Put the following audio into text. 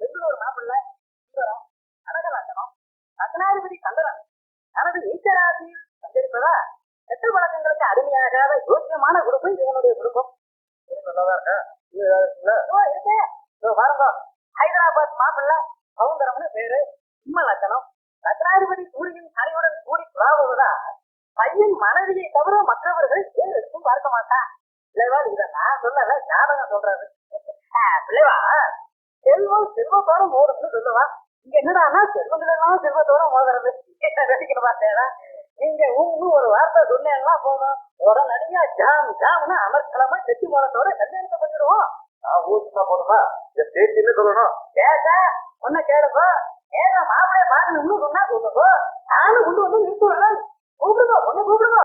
பெங்களூர் மாப்பிள்ள சுந்தரம் அழகநாட்டனம் ரத்னாதிபதி சந்திரன் தனது நீச்சராசியில் சந்திருப்பதா கெட்ட பழக்கங்களுக்கு அடிமையாகாத யோக்கியமான குடும்பம் இவனுடைய குடும்பம் நல்லாதான் ஹைதராபாத் மாப்பிள்ள சவுந்தரம்னு பேரு சிம்மலட்சணம் ரத்னாதிபதி சூரியன் சனியுடன் கூடி உலாவுவதா பையன் மனைவியை தவிர மற்றவர்கள் ஏறுக்கும் பார்க்க மாட்டான் பிள்ளைவா இதை நான் சொல்லல ஜாதகம் சொல்றாரு பிள்ளைவா செல்வம் செல்வத்தோட மோதுன்னு சொல்லுவா. இங்க என்னடானா செல்வங்களெல்லாம் செல்வத்தோட மோதுறது. நினைக்கிற பார்த்தேடா நீங்க உங்க ஒரு வார்த்தை சொன்னேன்னா போதும். உடனடியா ஜாம் ஜாம்னு அமர்க்கலமா செட்டி மோதத்தோட கல்யாணத்தை பண்ணிடுவோம். நான் ஊசினா போதுமா? என் பேச்சுன்னு சொல்லணும்? கேட்டா உன்ன கேளுப்போ. ஏதோ மாப்பிள்ளைய பாக்கணும்னு சொன்னா சொல்லுப்போ நானும் கொண்டு வந்து நிறுத்துவேன்.